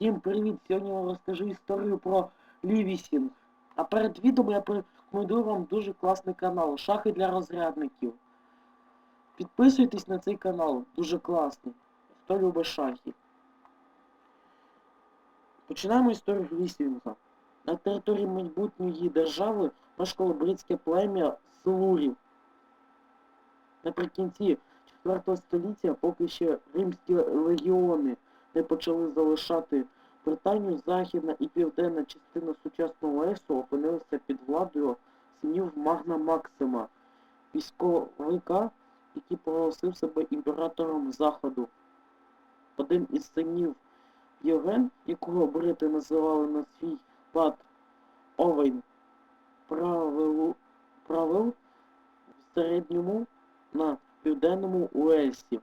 Всім привіт! Сьогодні я вам розкажу історію про Лівісінг. А перед відео я порекомендую вам дуже класний канал Шахи для розрядників. Підписуйтесь на цей канал, дуже класний. Хто любить шахи. Починаємо історію Лівісінга. На території майбутньої держави мешкало бритське плем'я Силурів. Наприкінці 4 століття, поки ще римські легіони не почали залишати Британію, західна і південна частина сучасного Уельсу опинилися під владою синів Магна Максима, військовика, який проголосив себе імператором Заходу. Один із синів Євген, якого брити називали на свій лад Овен, правил, правил в середньому на південному Уельсі.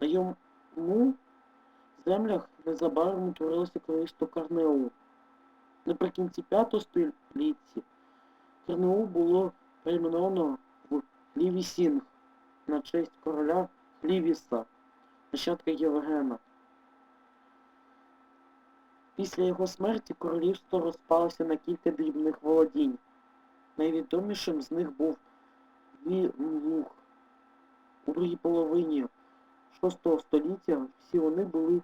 На йому землях незабаром утворилося королівство Карнеу. Наприкінці 5 століття Карнеу було перейменовано в Лівісінг на честь короля Лівіса, нащадка Євгена. Після його смерті королівство розпалося на кілька дрібних володінь. Найвідомішим з них був Вілух. У другій половині 6 століття всі вони були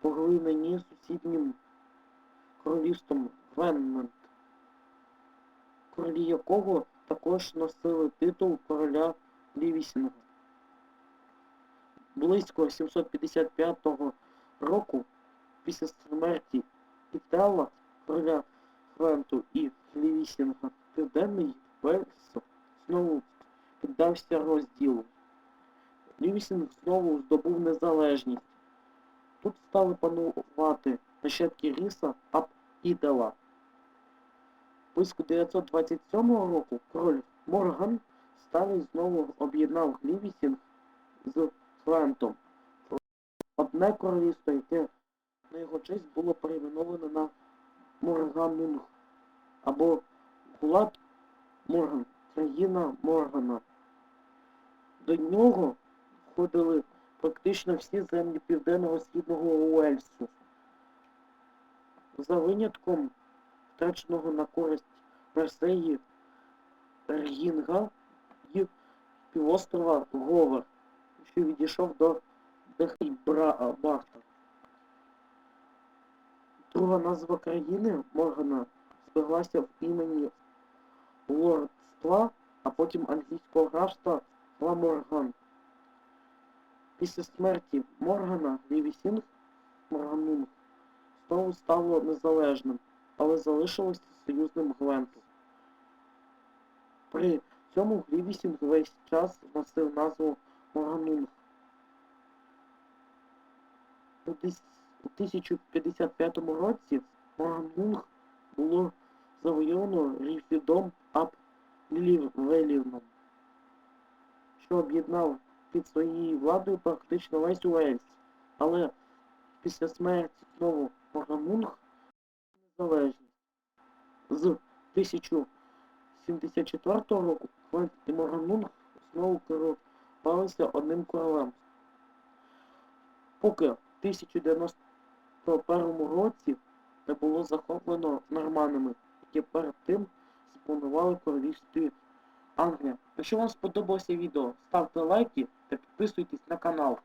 поглинені сусіднім королівством Венмент, королі якого також носили титул короля Лівісінга. Близько 755 року після смерті Пітела, короля Хвенту і Лівісінга, Південний Вельс знову піддався розділу. Лівісінг знову здобув незалежність. Тут стали панувати нащадки Ріса Ап Ідела. Близько 927 року король Морган Старий знову об'єднав Лівісінг з Флентом. Одне королівство, яке на його честь було перейменовано на Морганунг або Гулат Морган, країна Моргана. До нього входили практично всі землі південного східного Уельсу. За винятком втраченого на користь Мерсеї Ргінга і півострова Говер, що відійшов до Дехібрахта. Друга назва країни Моргана збеглася в імені лордства, а потім англійського графства Ламорган. Після смерті Моргана Лівісінг Морганунг знову стало незалежним, але залишилося союзним Гвенту. При цьому Лівісінг весь час носив назву Морганунг. У 1055 році Морганунг було завойовано Ріфідом Ап Лівелівном, що об'єднав під своєю владою практично весь Уельс. Але після смерті знову Морганунг незалежність. З 1074 року Квент і Морганунг знову керувалися одним королем. Поки в 1091 році не було захоплено норманами, які перед тим спланували королівстві Англія. Якщо вам сподобалося відео, ставте лайки та підписуйтесь на канал.